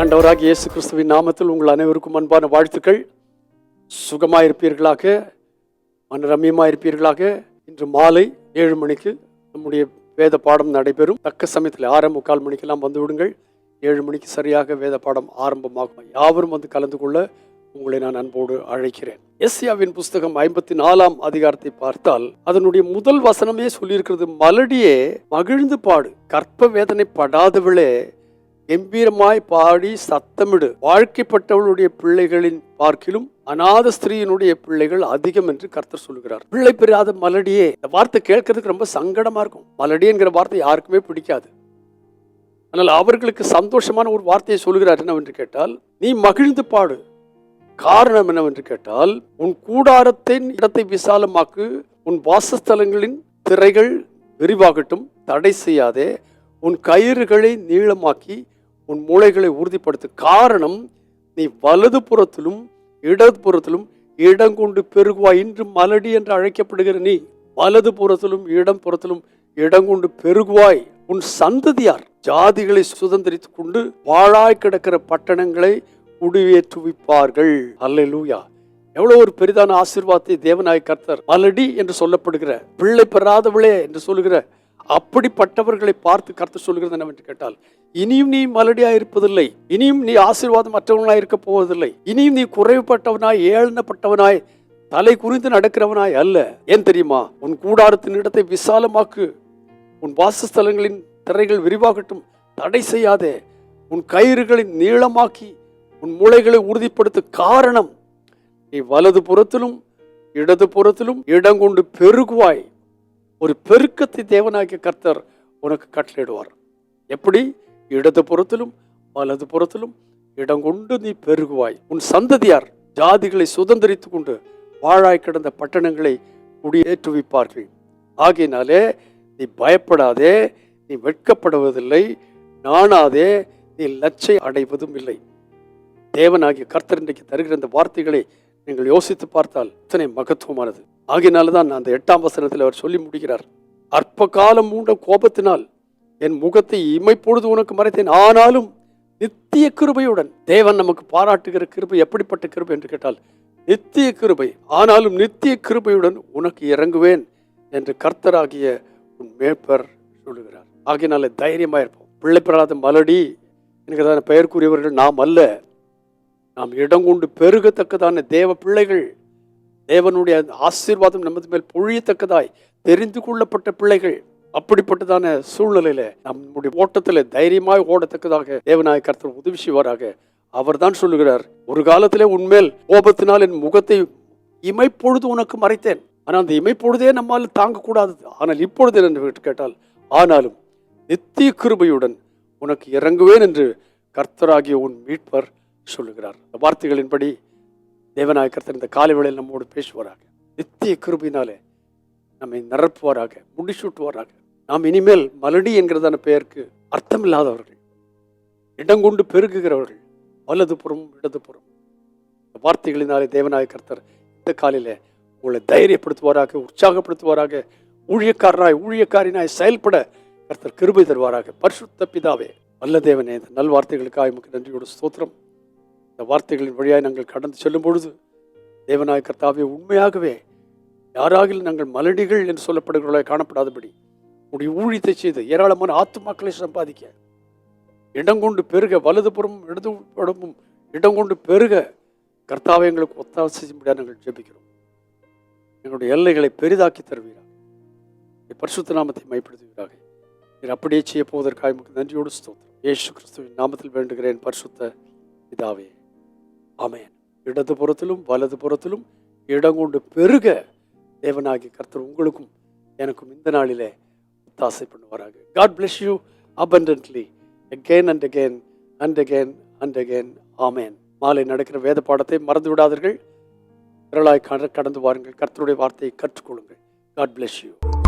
ஆண்டவராக இயேசு கிறிஸ்துவின் நாமத்தில் உங்கள் அனைவருக்கும் அன்பான வாழ்த்துக்கள். சுகமாக இருப்பீர்களாக மனரம்யமாக இருப்பீர்களாக இன்று மாலை ஏழு மணிக்கு நம்முடைய வேத பாடம் நடைபெறும். தக்க சமயத்தில் ஆறு முக்கால் மணிக்கெல்லாம் வந்து விடுங்கள். ஏழு மணிக்கு சரியாக வேத பாடம் ஆரம்பமாகும். யாவரும் வந்து கலந்து கொள்ள உங்களை நான் அன்போடு அழைக்கிறேன். எஸ்யாவின் புஸ்தகம் ஐம்பத்தி நாலாம் அதிகாரத்தை பார்த்தால் அதனுடைய முதல் வசனமே சொல்லியிருக்கிறது மலடியே மகிழ்ந்து பாடு. கற்ப வேதனை படாதவளே கம்பீரமாய் பாடி சத்தமிடு. வாழ்க்கைப்பட்டவளுடைய பிள்ளைகளின் பார்க்கிலும் அநாத ஸ்திரீயினுடைய பிள்ளைகள் அதிகம் என்று கர்த்தர் சொல்லுகிறார். பிள்ளை பெறாத மலடியே. இந்த வார்த்தை கேட்கறதுக்கு ரொம்ப சங்கடமா இருக்கும். மலடி என்கிற வார்த்தை யாருக்குமே பிடிக்காது. ஆனால் அவர்களுக்கு சந்தோஷமான ஒரு வார்த்தையை சொல்லுகிறார் என்னவென்று கேட்டால் நீ மகிழ்ந்து பாடு. காரணம் என்னவென்று கேட்டால் உன் கூடாரத்தின் இடத்தை விசாலமாக்கு. உன் வாசஸ்தலங்களின் திரைகள் விரிவாகட்டும். தடை செய்யாதே. உன் கயிறுகளை நீளமாக்கி. உன் மூளைகளை உறுதிப்படுத்து. காரணம் நீ வலது புறத்திலும் இடது புறத்திலும் இடம் கொண்டு பெருகுவாய் இன்று மலடி என்று அழைக்கப்படுகிற நீ. வலது புறத்திலும் இடம் புறத்திலும் இடம் கொண்டு பெருகுவாய். உன் சந்ததியார் ஜாதிகளை சுதந்திரித்துக் கொண்டு வாழாய் கிடக்கிற பட்டணங்களை குடியேற்றுவிப்பார்கள். அல்லூயா எவ்வளவு ஒரு பெரிதான ஆசீர்வாதத்தை தேவநாய கர்த்தர் மலடி என்று சொல்லப்படுகிற பிள்ளை பெறாதவளே என்று சொல்லுகிற அப்படிப்பட்டவர்களை பார்த்து கருத்து சொல்கிறது என்னவென்று கேட்டால் இனியும் நீ மலடியாக இருப்பதில்லை. இனியும் நீ ஆசீர்வாதம் மற்றவனாய் இருக்க போவதில்லை. இனியும் நீ குறைவுபட்டவனாய் ஏழனப்பட்டவனாய் தலை குறிந்து நடக்கிறவனாய் அல்ல. ஏன் தெரியுமா? உன் கூடாரத்தின் இடத்தை விசாலமாக்கு. உன் வாசஸ்தலங்களின் திரைகள் விரிவாகட்டும். தடை செய்யாதே. உன் கயிறுகளின் நீளமாக்கி. உன் மூளைகளை உறுதிப்படுத்த காரணம். நீ வலது புறத்திலும் இடது புறத்திலும் இடம் கொண்டு பெருகுவாய். ஒரு பெருக்கத்தை தேவனாகிய கர்த்தர் உனக்கு கட்டளையிடுவார். எப்படி? இடது புறத்திலும் வலது புறத்திலும் இடம் கொண்டு நீ பெருகுவாய். உன் சந்ததியார் ஜாதிகளை சுதந்திரித்து கொண்டு வாழாய் கிடந்த பட்டணங்களை குடியேற்றுவிப்பார்கள். ஆகையினாலே நீ பயப்படாதே நீ வெட்கப்படுவதில்லை நாணாதே நீ லட்சை அடைவதும் இல்லை. தேவனாகிய கர்த்தர் இன்றைக்கு தருகிற இந்த வார்த்தைகளை நீங்கள் யோசித்து பார்த்தால் இத்தனை மகத்துவமானது. ஆகினால தான் அந்த எட்டாம் வசனத்தில் அவர் சொல்லி முடிக்கிறார். அற்ப காலம் மூண்ட கோபத்தினால் என் முகத்தை இமைப்பொழுது உனக்கு மறைத்தேன். ஆனாலும் நித்திய கிருபையுடன் தேவன் நமக்கு பாராட்டுகிற கிருபை எப்படிப்பட்ட கிருபை என்று கேட்டால் நித்திய கிருபை ஆனாலும் நித்திய கிருபையுடன் உனக்கு இறங்குவேன் என்று கர்த்தராகிய உன் மேற்பர் சொல்லுகிறார். ஆகினால தைரியமாக இருப்போம். பிள்ளை பெறாத மலடி என்கிறதான கூறியவர்கள் நாம் அல்ல. நாம் இடம் கொண்டு பெருகத்தக்கதான தேவ பிள்ளைகள் தேவனுடைய ஆசீர்வாதம் நமது மேல் பொழியத்தக்கதாய் தெரிந்து கொள்ளப்பட்ட பிள்ளைகள் அப்படிப்பட்டதான சூழ்நிலையில நம்முடைய ஓட்டத்தில் தைரியமாய் ஓடத்தக்கதாக தேவநாய கர்த்தர் உதவி செய்வாராக. அவர் தான் சொல்லுகிறார் ஒரு காலத்திலே உன்மேல் கோபத்தினால் என் முகத்தை இமைப்பொழுது உனக்கு மறைத்தேன். ஆனால் அந்த இமைப்பொழுதே நம்மால் தாங்கக்கூடாது. ஆனால் இப்பொழுது என்று கேட்டால் ஆனாலும் நித்திய கிருபையுடன் உனக்கு இறங்குவேன் என்று கர்த்தராகிய உன் மீட்பர் சொல்லுகிறார். வார்த்தைகளின்படி தேவநாய இந்த காலை வேளையில் நம்மோடு பேசுவாராக. நித்திய கிருபினாலே நம்மை நிரப்புவாராக முடிசூட்டுவாராக. நாம் இனிமேல் மலடி என்கிறதான பெயருக்கு அர்த்தமில்லாதவர்கள் இடங்கொண்டு பெருகுகிறவர்கள் வலதுபுறம் இடதுபுறம். இந்த வார்த்தைகளினாலே தேவநாய கர்த்தர் இந்த காலையில் உங்களை தைரியப்படுத்துவாராக உற்சாகப்படுத்துவாராக. ஊழியக்காரனாய் ஊழியக்காரினாய் செயல்பட கர்த்தர் கிருபை தருவாராக. பரிசுத்த பிதாவே வல்ல தேவனே இந்த நல்வார்த்தைகளுக்காக உமக்கு நன்றியோடு ஸ்தோத்திரம். இந்த வார்த்தைகளின் வழியாக நாங்கள் கடந்து செல்லும் பொழுது தேவநாய கர்த்தாவே உண்மையாகவே யாராகிலும் நாங்கள் மலடிகள் என்று சொல்லப்படுகிறவர்களாக காணப்படாதபடி உடைய ஊழியத்தை செய்து ஏராளமான ஆத்துமாக்களை சம்பாதிக்க. இடம் கொண்டு பெருக வலதுபுறமும் இடதுபுறமும் இடம் கொண்டு பெருக. கர்த்தாவை எங்களுக்கு ஒத்தாசை செய்யும்படியாக நாங்கள் ஜெபிக்கிறோம். எங்களுடைய எல்லைகளை பெரிதாக்கி தருவீராக. பரிசுத்த நாமத்தை மைப்படுத்துவீராக. நீர் அப்படியே செய்ய போவதற்காக நன்றியோடு ஸ்தோத்திரம். இயேசு கிறிஸ்துவின் நாமத்தில் வேண்டுகிறேன் பரிசுத்த இதாவே ஆமேன். இடது புறத்திலும் வலது புறத்திலும் இடம் கொண்டு பெருக தேவனாகி கர்த்தர் உங்களுக்கும் எனக்கும் இந்த நாளிலே ஒத்தாசை பண்ணுவாராங்க God bless you abundantly again and again and again and again ஆமேன். மாலை நடக்கிற வேத பாடத்தை மறந்து விடாதீர்கள். திரளாய் கட- கடந்து வாருங்கள். கர்த்தருடைய வார்த்தையை கற்றுக்கொள்ளுங்கள். God bless you